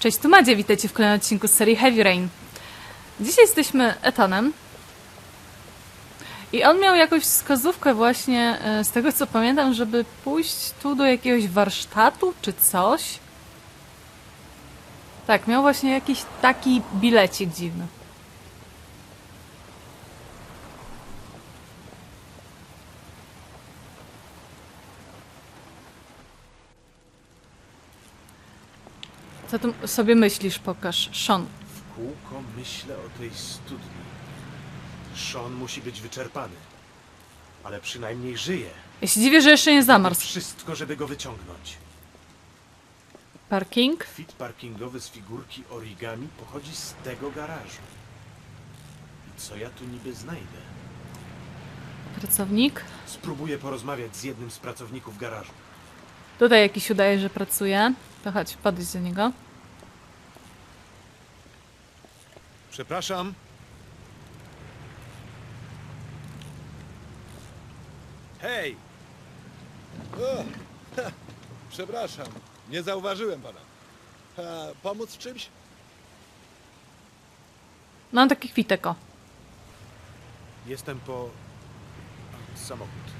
Cześć, tu Madzie, witajcie w kolejnym odcinku z serii Heavy Rain. Dzisiaj jesteśmy Etanem. I on miał jakąś wskazówkę właśnie, e, z tego co pamiętam, żeby pójść tu do jakiegoś warsztatu czy coś. Tak, miał właśnie jakiś taki bilecik dziwny. Co tu sobie myślisz, pokaż. Sean. W kółko myślę o tej studni. Sean musi być wyczerpany. Ale przynajmniej żyje. Ja się dziwię, że jeszcze nie zamarzł. Wszystko, żeby go wyciągnąć. Parking? Fit parkingowy z figurki origami pochodzi z tego garażu. I co ja tu niby znajdę? Pracownik? Spróbuję porozmawiać z jednym z pracowników garażu. Tutaj jakiś udaje, że pracuje. To chodź, podejdź do niego. Przepraszam. Hej! O, ha, przepraszam, nie zauważyłem pana. Ha, pomóc w czymś? Mam taki kwitek, o. Jestem po samochód.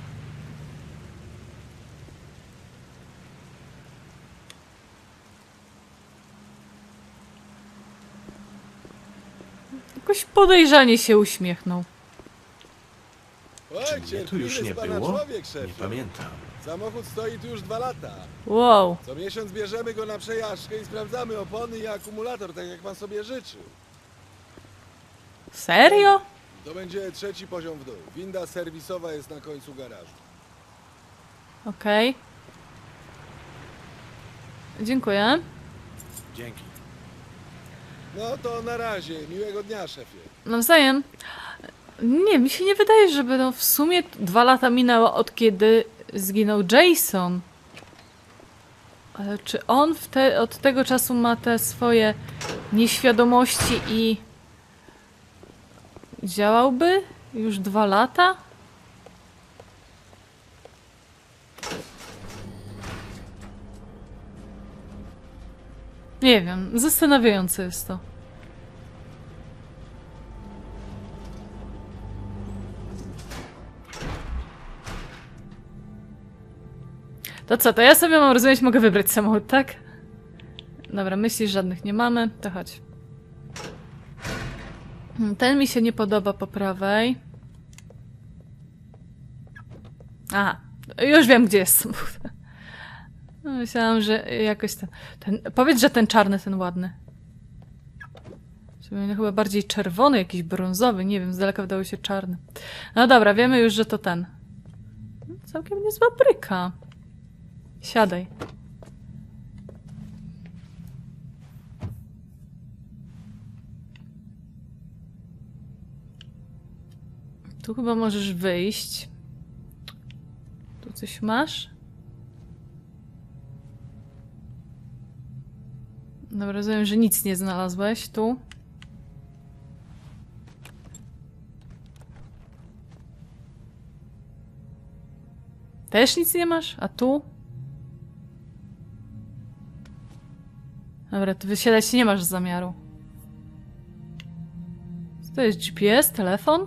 Jakoś podejrzanie się uśmiechnął. Czy mnie tu już nie było? Nie pamiętam. Samochód stoi tu już dwa lata. Wow. Co miesiąc bierzemy go na przejażdżkę i sprawdzamy opony i akumulator, tak jak pan sobie życzył. Serio? To będzie trzeci poziom w dół. Winda serwisowa jest na końcu garażu. Okej. Dziękuję. Dzięki. No to na razie, miłego dnia, szefie. Nawzajem. Nie, mi się nie wydaje, żeby no w sumie dwa lata minęło od kiedy zginął Jason. Ale czy on te, od tego czasu ma te swoje nieświadomości i działałby już dwa lata? Nie wiem, zastanawiające jest to. To co, to ja sobie mam rozumieć, mogę wybrać samochód, tak? Dobra, myśli żadnych nie mamy, to chodź. Hmm, Ten mi się nie podoba po prawej. Aha, już wiem, gdzie jest samochód. No, Myślałam, że jakoś ten, ten... Powiedz, że ten czarny, ten ładny. Żeby chyba bardziej czerwony, jakiś brązowy, nie wiem, z daleka wydało się czarny. No dobra, wiemy już, że to ten. Całkiem niezła bryka. Siadaj. Tu chyba możesz wyjść. Tu coś masz? Dobra, rozumiem, że nic nie znalazłeś tu. Też nic nie masz? A tu? Dobra, to wysiadać nie masz zamiaru. Co to jest? GPS? Telefon?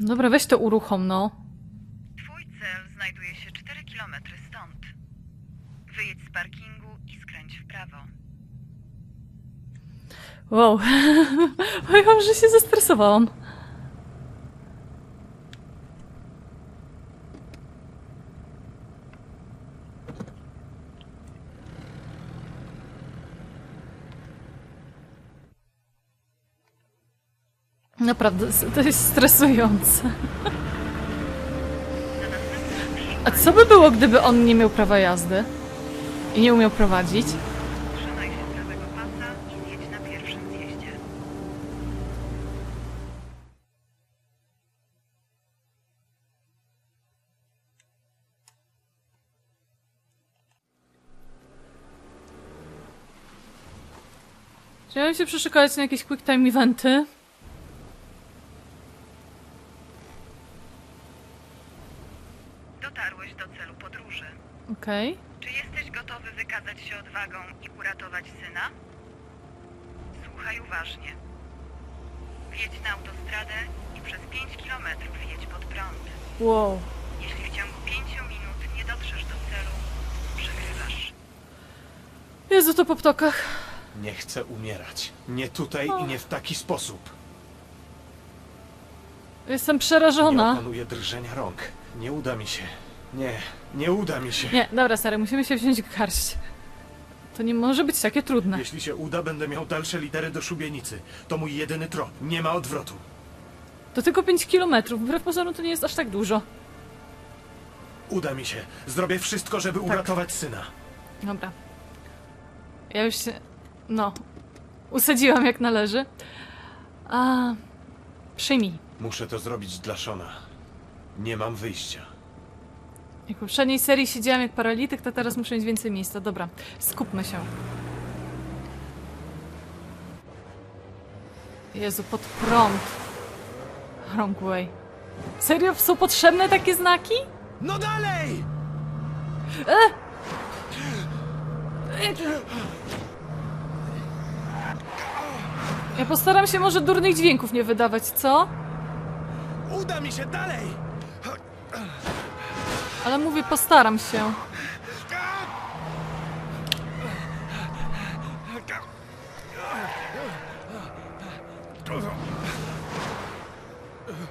Dobra, weź to uruchom, no. Znajduje się 4 km stąd. Wyjedź z parkingu i skręć w prawo. Wow. Powiem, że się zestresowałam. Naprawdę, to jest stresujące. A co by było, gdyby on nie miał prawa jazdy? I nie umiał prowadzić? Trzymaj się prawego pasa i zjedź na pierwszym zjeździe. Chciałem się przeszukiwać na jakieś quick time eventy. Dotarłeś do celu podróży. Okej. Czy jesteś gotowy wykazać się odwagą i uratować syna? Słuchaj uważnie. Wjedź na autostradę i przez 5 kilometrów jedź pod prąd. Wow. Jeśli w ciągu 5 minut nie dotrzesz do celu, przegrywasz. Jezu, to po ptokach. Nie chcę umierać. Nie tutaj i nie w taki sposób. Jestem Nie przerażona. opanuję drżenia rąk. Nie uda mi się. Nie, nie uda mi się. Nie, dobra, stary, musimy się wziąć w garść. To nie może być takie trudne. Jeśli się uda, będę miał dalsze litery do szubienicy. To mój jedyny trop. Nie ma odwrotu. To tylko 5 kilometrów. Wbrew pozorom to nie jest aż tak dużo. Uda mi się. Zrobię wszystko, żeby Tak. uratować syna. Dobra. Ja już się. No. Usadziłam jak należy. A. Przyjmij. Muszę to zrobić dla Shona. Nie mam wyjścia. Jak w poprzedniej serii siedziałam jak paralityk, to teraz muszę mieć więcej miejsca. Dobra, skupmy się. Jezu, pod prąd. Wrong way. Serio? Są potrzebne takie znaki? No dalej! Ja postaram się może durnych dźwięków nie wydawać, co? Uda mi się dalej! Ale mówię, postaram się.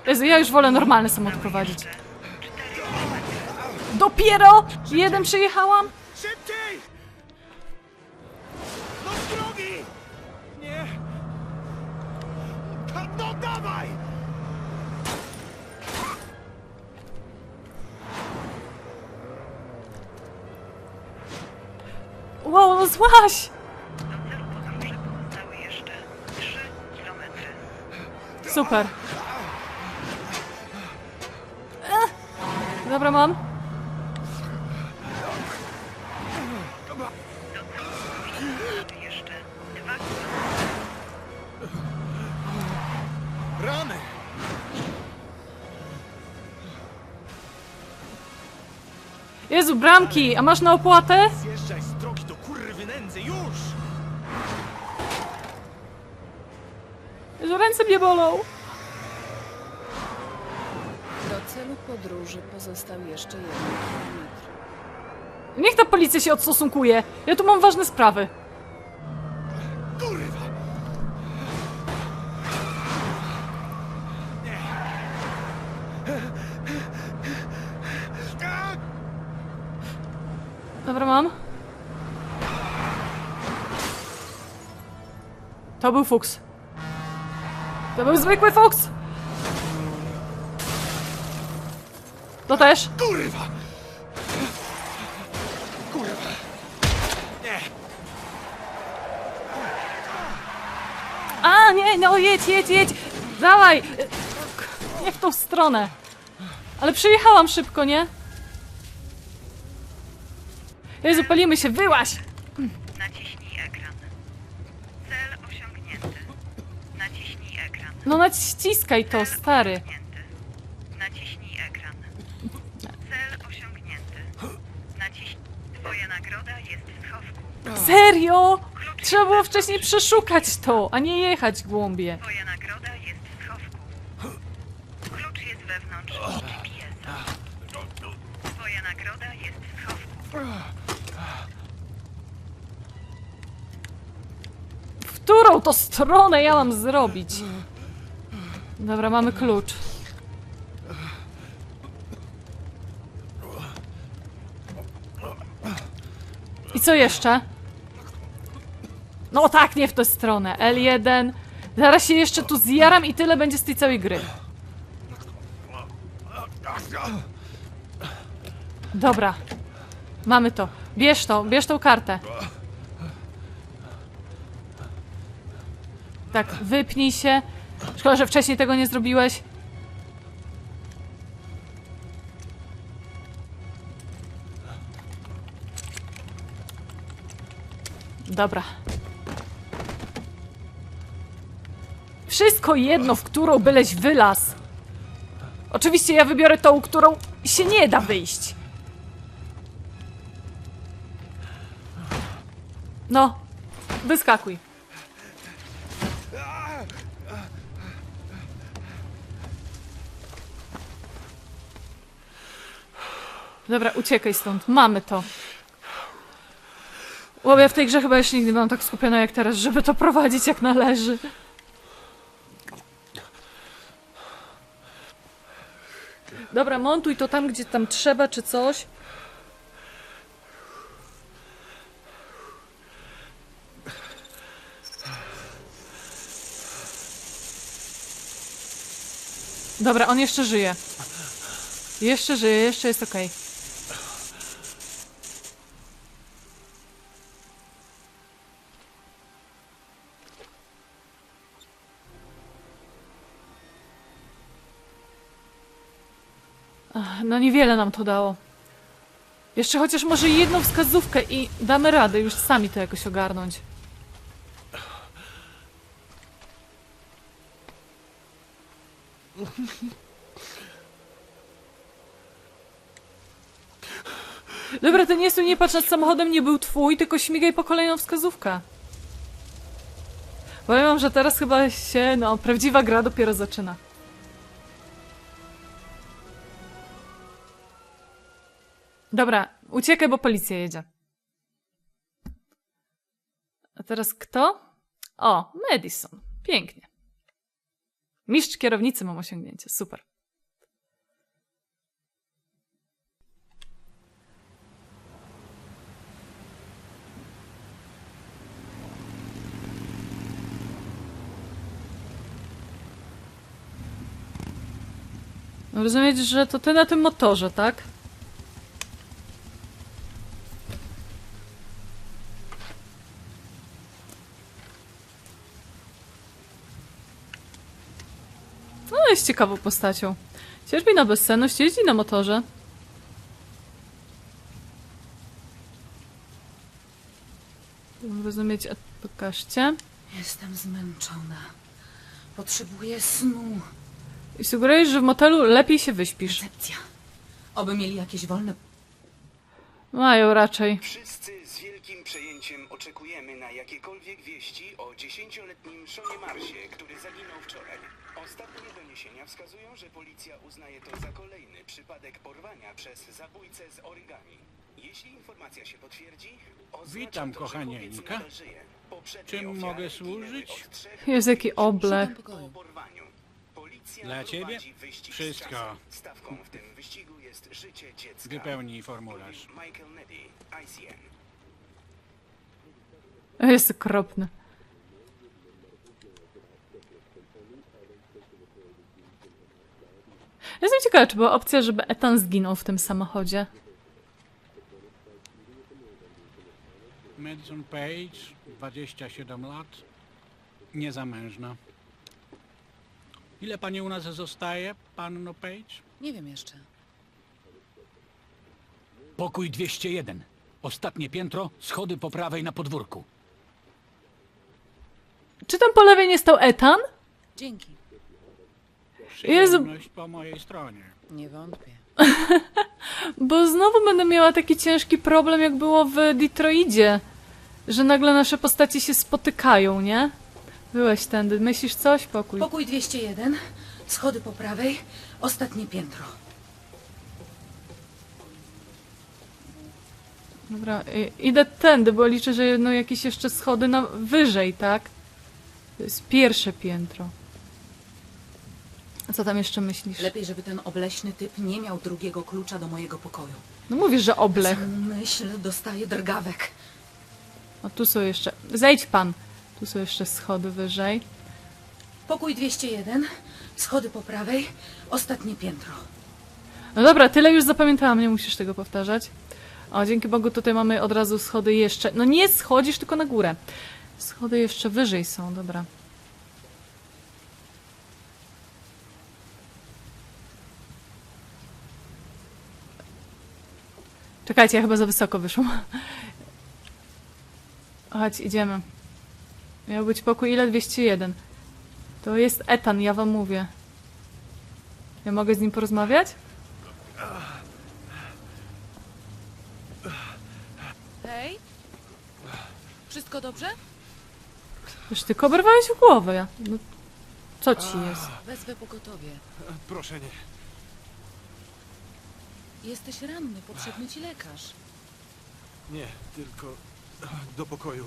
Jezu, ja już wolę normalny samochód prowadzić. Dopiero jeden przyjechałam? Szybciej! No! Nie! No dawaj! Wow, złaś! Do celu podróży pozostały jeszcze 3 kilometry. Super. Ech. Dobra, mam. Do celu podróży pozostały jeszcze 2 kilometry. Rany! Jezu, bramki! A masz na opłatę? Mnie bolą. Do celu podróży pozostał jeszcze jeden kilometr. Niech ta policja się odstosunkuje. Ja tu mam ważne sprawy. Kurwa! Dobra, mam. To był fuks. To był zwykły fuks! To też. Kurwa! Kurwa! Nie! A, nie, no jedź, jedź, jedź! Dawaj! Nie w tą stronę. Ale przyjechałam szybko, nie? Jezu, palimy się, wyłaś! Naciśnij ekran. Cel osiągnięty. Naciśnij ekran. No naciskaj to, stary. Naciśnij ekran. Cel osiągnięty. Naciśnij. Twoja nagroda jest w schowku. Serio? Trzeba było wcześniej przeszukać to, a nie jechać głąbie. Twoja nagroda jest w schowku. Klucz jest wewnątrz GPS-a. Twoja nagroda jest w schowku. W którą to stronę ja mam zrobić? Dobra, mamy klucz. I co jeszcze? No tak, nie w tę stronę. L1. Zaraz się jeszcze tu zjaram i tyle będzie z tej całej gry. Dobra. Mamy to. Bierz to, bierz tą kartę. Tak, wypnij się. Szkoda, że wcześniej tego nie zrobiłeś. Dobra. Wszystko jedno, w którą byleś wylaz. Oczywiście ja wybiorę tą, którą się nie da wyjść. No, wyskakuj. Dobra, uciekaj stąd. Mamy to. Łobie w tej grze chyba jeszcze nigdy byłam tak skupiona jak teraz, żeby to prowadzić jak należy. Dobra, montuj to tam, gdzie tam trzeba, czy coś. Dobra, on jeszcze żyje. Jeszcze żyje, jeszcze jest okej. Ach, niewiele nam to dało. Jeszcze chociaż może jedną wskazówkę i damy radę już sami to jakoś ogarnąć. Dobra, ten jest nie patrz nad samochodem, nie był twój, tylko śmigaj po kolejną wskazówkę. Powiem wam, że teraz chyba się, no, prawdziwa gra dopiero zaczyna. Dobra, uciekaj, bo policja jedzie. A teraz kto? O, Madison. Pięknie. Mistrz kierownicy mam osiągnięcie. Super. Rozumieć, że to ty na tym motorze, tak? No, jest ciekawą postacią. Cierpi na bezsenność, jeździ na motorze. Rozumieć, a pokażcie. Jestem zmęczona. Potrzebuję snu. I sugerujesz, że w motelu lepiej się wyśpisz. Recepcja. Oby mieli jakieś wolne... Mają raczej. Wszyscy z wielkim przejęciem oczekujemy na jakiekolwiek wieści o dziesięcioletnim Seanie Marsie, który zaginął wczoraj. Ostatnie doniesienia wskazują, że policja uznaje to za kolejny przypadek porwania przez zabójcę z origami. Jeśli informacja się potwierdzi, Witam, to, kochanie że chłopiec Nika. nadal żyje. Poprzednie Czym ofiary mogę zginęły służyć? od trzech Jest jaki po porwaniu. Policja Dla ciebie? prowadzi wyścig z Wszystko. czasem. Stawką w tym wyścigu jest życie dziecka. Wypełnij formularz. Michael Neddy, ICN. Jest okropny. Jestem ciekawa, czy była opcja, żeby Ethan zginął w tym samochodzie. Madison Page, 27 lat, niezamężna. Ile pani u nas zostaje, panno Page? Nie wiem jeszcze. Pokój 201. Ostatnie piętro, schody po prawej na podwórku. Czy tam po lewej nie stał Ethan? Dzięki. Jezu. Przyjemność po mojej stronie. Nie wątpię. Bo znowu będę miała taki ciężki problem, jak było w Detroidzie. Że nagle nasze postacie się spotykają, nie? Byłeś tędy. Myślisz coś? Pokój. Pokój 201. Schody po prawej. Ostatnie piętro. Dobra, i- idę tędy, bo liczę, że no jakieś jeszcze schody na wyżej, tak? To jest pierwsze piętro. A co tam jeszcze myślisz? Lepiej, żeby ten obleśny typ nie miał drugiego klucza do mojego pokoju. No mówisz, że oblech. Myśl dostaje drgawek. A tu są jeszcze... Zejdź pan. Tu są jeszcze schody wyżej. Pokój 201. Schody po prawej. Ostatnie piętro. No dobra, tyle już zapamiętałam, nie musisz tego powtarzać. O, dzięki Bogu tutaj mamy od razu schody jeszcze... No nie schodzisz, tylko na górę. Schody jeszcze wyżej są, dobra. Czekajcie, ja chyba za wysoko wyszłam. Chodź, idziemy. Miał być pokój ile? 201. To jest Etan, ja wam mówię. Ja mogę z nim porozmawiać? Hej? Wszystko dobrze? Już tylko oberwałeś w głowę. No, co ci jest? Wezwę pogotowie. Proszę nie. Jesteś ranny, potrzebny ci lekarz. Nie, tylko do pokoju.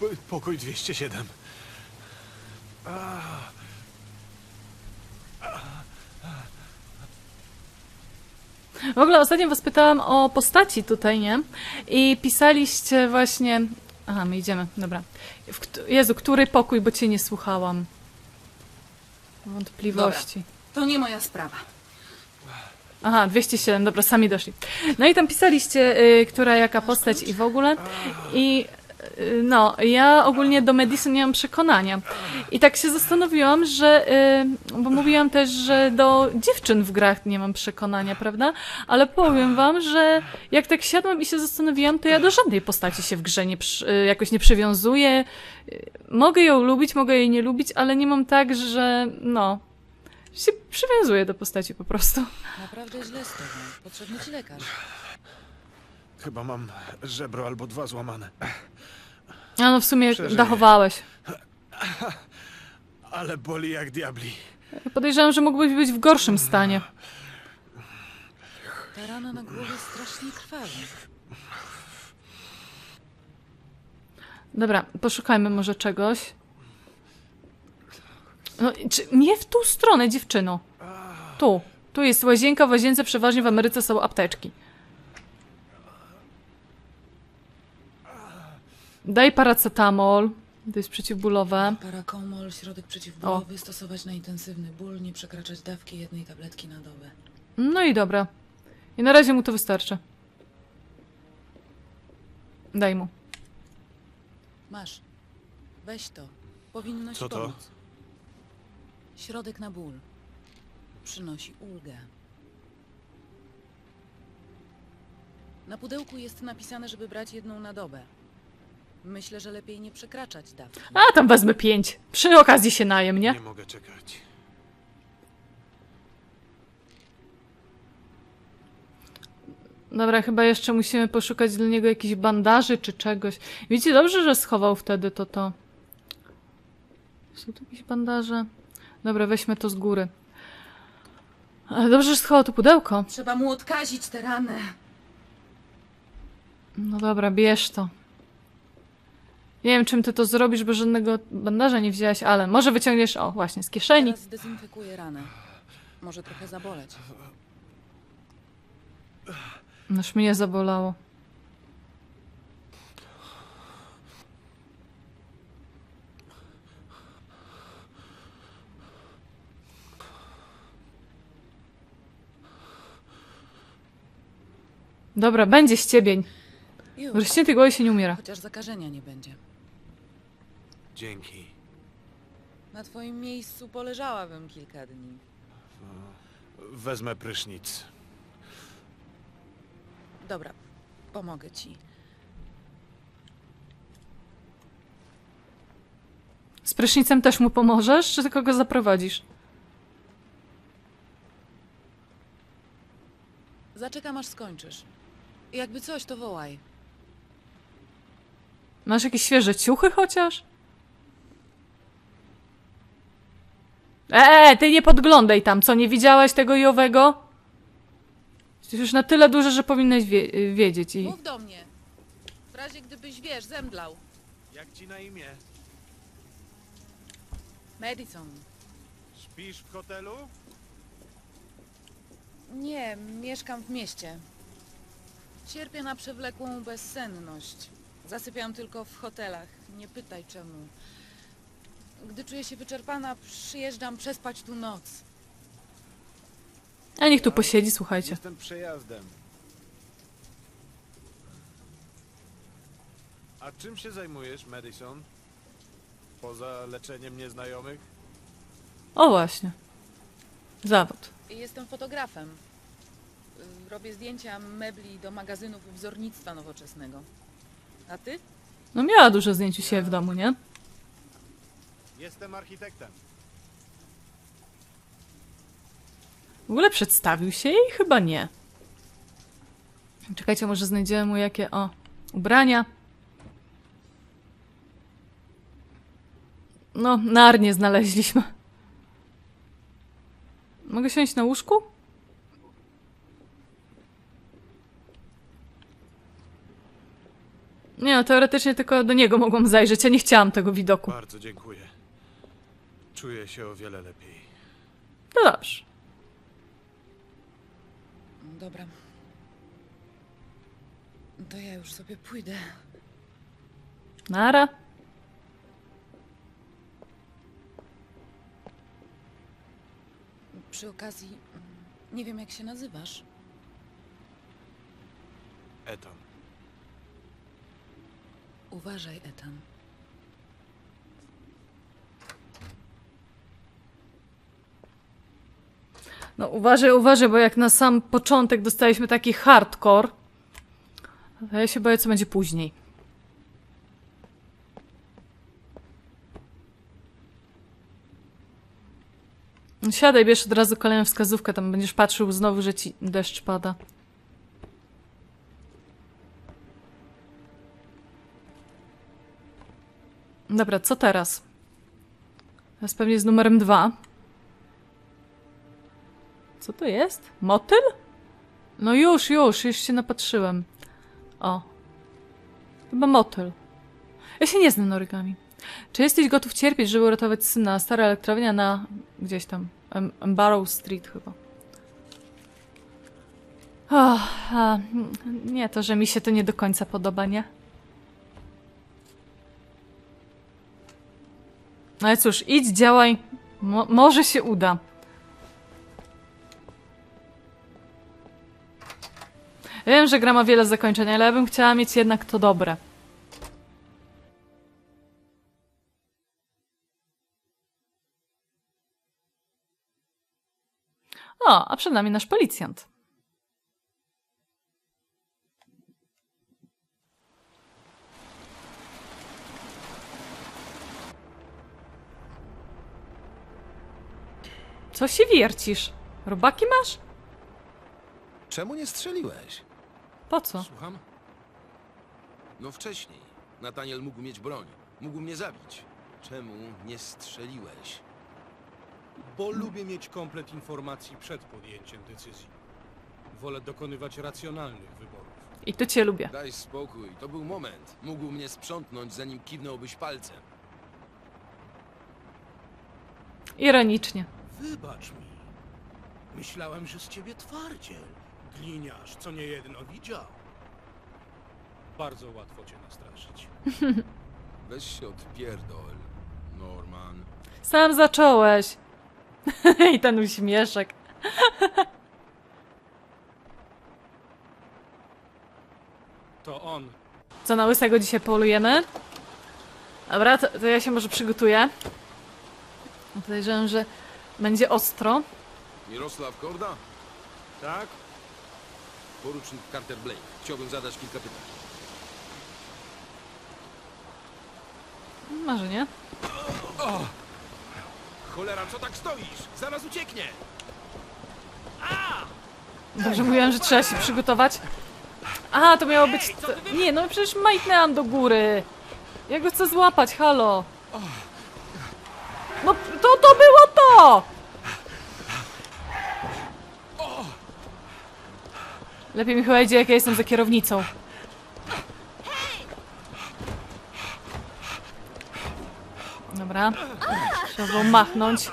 P- Pokój 207. W ogóle ostatnio was pytałam o postaci tutaj, nie? I pisaliście właśnie... Aha, my idziemy, dobra. W, kt- Jezu, który pokój, bo cię nie słuchałam. Wątpliwości. To nie moja sprawa. Aha, 207, dobra, sami doszli. No i tam pisaliście, y, która jaka postać i w ogóle. I y, no, ja ogólnie do Madison nie mam przekonania. I tak się zastanowiłam, że, y, bo mówiłam też, że do dziewczyn w grach nie mam przekonania, prawda? Ale powiem wam, że jak tak siadłam i się zastanowiłam, to ja do żadnej postaci się w grze nie przy, y, jakoś nie przywiązuję. Y, Mogę ją lubić, mogę jej nie lubić, ale nie mam tak, że no, się przywiązuję do postaci po prostu. Naprawdę źle z tobą. Potrzebny ci lekarz. Chyba mam żebro albo dwa złamane. A no w sumie Przeżyję. dachowałeś. Ale boli jak diabli. Podejrzewam, że mógłbyś być w gorszym stanie. Ta rana na głowie strasznie krwawi. Dobra, poszukajmy może czegoś. No, czy nie w tą stronę, dziewczyno. Tu. Tu jest łazienka, w łazience przeważnie w Ameryce są apteczki. Daj paracetamol. To jest przeciwbólowe. Parakomol, środek przeciwbólowy, stosować na intensywny ból, nie przekraczać dawki jednej tabletki na dobę. No i dobra. I na razie mu to wystarczy. Daj mu. Masz. Weź to. Powinno ci Co to? pomóc. Środek na ból. Przynosi ulgę. Na pudełku jest napisane, żeby brać jedną na dobę. Myślę, że lepiej nie przekraczać dawki. A, tam wezmę pięć. Przy okazji się najem, nie? Nie mogę czekać. Dobra, chyba jeszcze musimy poszukać dla niego jakichś bandaży czy czegoś. Widzicie, dobrze, że schował wtedy to to. Są tu jakieś bandaże? Dobra, weźmy to z góry. Ale dobrze, że schował to pudełko. Trzeba mu odkazić tę ranę. No dobra, bierz to. Nie wiem, czym ty to zrobisz, bo żadnego bandaża nie wzięłaś, ale może wyciągniesz, o, właśnie, z kieszeni. Teraz zdezynfekuję ranę. Może trochę zaboleć. Noż mnie zabolało. Dobra, będzie ściebień. Już. W ściętej głowie się nie umiera. Chociaż zakażenia nie będzie. Dzięki. Na twoim miejscu poleżałabym kilka dni. Wezmę prysznic. Dobra, pomogę ci. Z prysznicem też mu pomożesz, czy tylko go zaprowadzisz? Zaczekam aż skończysz. Jakby coś, to wołaj. Masz jakieś świeże ciuchy chociaż? Eee, ty nie podglądaj tam, co, nie widziałaś tego Jowego? Jesteś już na tyle duży, że powinnaś wie wiedzieć i... Mów do mnie. W razie gdybyś, wiesz, zemdlał. Jak ci na imię? Madison. Śpisz w hotelu? Nie, mieszkam w mieście. Cierpię na przewlekłą bezsenność. Zasypiam tylko w hotelach. Nie pytaj czemu. Gdy czuję się wyczerpana, przyjeżdżam przespać tu noc. A niech tu posiedzi, słuchajcie. Jestem przejazdem. A czym się zajmujesz, Madison? Poza leczeniem nieznajomych? O właśnie. Zawód. Jestem fotografem. Y, Robię zdjęcia mebli do magazynów wzornictwa nowoczesnego. A ty? No miała dużo zdjęć u siebie w domu, nie? Jestem architektem. W ogóle przedstawił się jej? Chyba nie. Czekajcie, może znajdziemy mu jakie... O. Ubrania. No, narnie znaleźliśmy. Mogę siąść na łóżku? Nie, no teoretycznie tylko do niego mogłam zajrzeć. Ja nie chciałam tego widoku. Bardzo dziękuję. Czuję się o wiele lepiej. No dobrze. Dobra. To ja już sobie pójdę. Nara. Przy okazji, mm, nie wiem jak się nazywasz. Eton. Uważaj, Ethan. No uważaj, uważaj, bo jak na sam początek dostaliśmy taki hardcore, to ja się boję, co będzie później. No Siadaj, bierz od razu kolejną wskazówkę, tam będziesz patrzył znowu, że ci deszcz pada. Dobra, co teraz? Teraz pewnie z numerem dwa. Co to jest? Motyl? No już, już, już się napatrzyłem. O. Chyba motyl. Ja się nie znam na origami. Czy jesteś gotów cierpieć, żeby uratować syna? Stara elektrownia na... gdzieś tam. Embarrow Street chyba. O, a, nie, to, że mi się to nie do końca podoba, nie? Ale cóż, idź, działaj. Mo może się uda. Wiem, że gra ma wiele zakończeń, ale ja bym chciała mieć jednak to dobre. O, a przed nami nasz policjant. Co się wiercisz? Robaki masz? Czemu nie strzeliłeś? Po co? Słucham? No wcześniej. Nataniel mógł mieć broń. Mógł mnie zabić. Czemu nie strzeliłeś? Bo lubię mieć komplet informacji przed podjęciem decyzji. Wolę dokonywać racjonalnych wyborów. I tu cię lubię. Daj spokój, to był moment. Mógł mnie sprzątnąć, zanim kiwnąłbyś palcem. Ironicznie. Wybacz mi. Myślałem, że z ciebie twardziel. Gliniarz, co nie jedno widział. Bardzo łatwo cię nastraszyć. Weź się odpierdol, Norman. Sam zacząłeś. I ten uśmieszek. To on. Co na łysego dzisiaj polujemy? Dobra, to, to ja się może przygotuję. Podejrzewam, że będzie ostro. Mirosław Korda? Tak? Porucznik Carter Blake. Chciałbym zadać kilka pytań. Może nie. Cholera, co tak stoisz? Zaraz ucieknie! Dobrze mówiłem, że trzeba się przygotować. A, to miało być... To... Nie, no przecież majtnęłam do góry. Ja go chcę złapać, halo. No, to, to było to! Lepiej mi chyba idzie, jak ja jestem za kierownicą. Dobra. Trzeba było machnąć.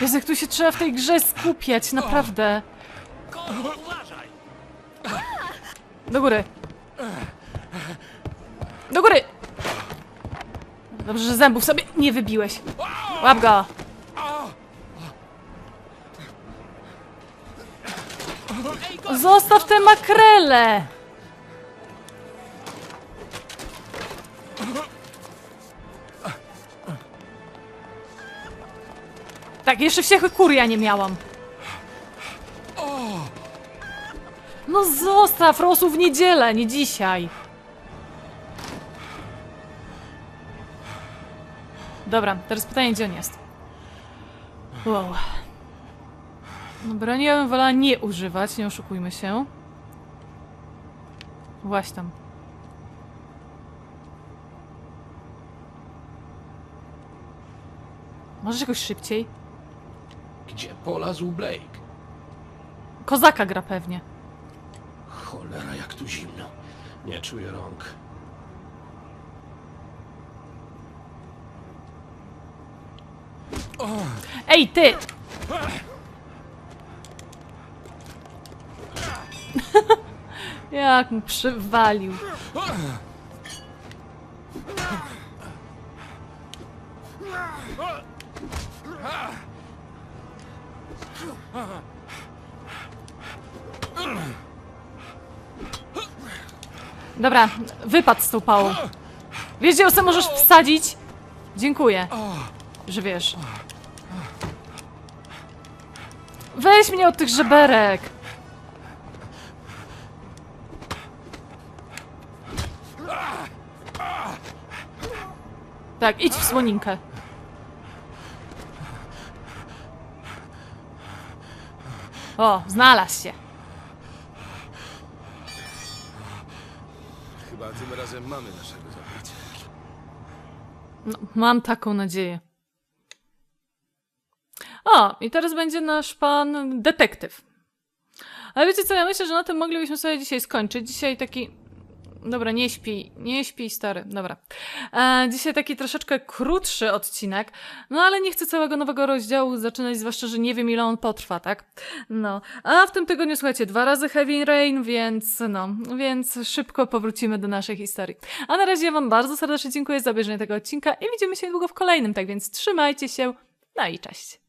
Jezu, jak tu się trzeba w tej grze skupiać, naprawdę. Do góry. Do góry! Dobrze, że zębów sobie nie wybiłeś. Łap go! Zostaw te makrele! Tak, jeszcze wściekłych kur ja nie miałam. No zostaw, Rosu w niedzielę, nie dzisiaj. Dobra, teraz pytanie, gdzie on jest. Wow. Broni ja bym wolała nie używać, nie oszukujmy się. Właśnie tam. Możesz jakoś szybciej? Gdzie polazł Blake? Kozaka gra pewnie. Cholera, jak tu zimno. Nie czuję rąk. Ej, ty! Jak mu przywalił. Dobra, wypad z tą pałą. Wiesz, gdzie sobie możesz wsadzić? Dziękuję, że wiesz. Weź mnie od tych żeberek! Tak, idź w słoninkę. O, znalazł się. Tym razem mamy naszego zabójcę. No, mam taką nadzieję. O, i teraz będzie nasz pan detektyw. Ale wiecie co, ja myślę, że na tym moglibyśmy sobie dzisiaj skończyć. Dzisiaj taki... Dobra, nie śpi, nie śpi, stary, dobra. E, dzisiaj taki troszeczkę krótszy odcinek, no ale nie chcę całego nowego rozdziału zaczynać, zwłaszcza, że nie wiem ile on potrwa, tak? No, a w tym tygodniu, słuchajcie, dwa razy Heavy Rain, więc no, więc szybko powrócimy do naszej historii. A na razie wam bardzo serdecznie dziękuję za obejrzenie tego odcinka i widzimy się niedługo w kolejnym, tak więc trzymajcie się, no i cześć.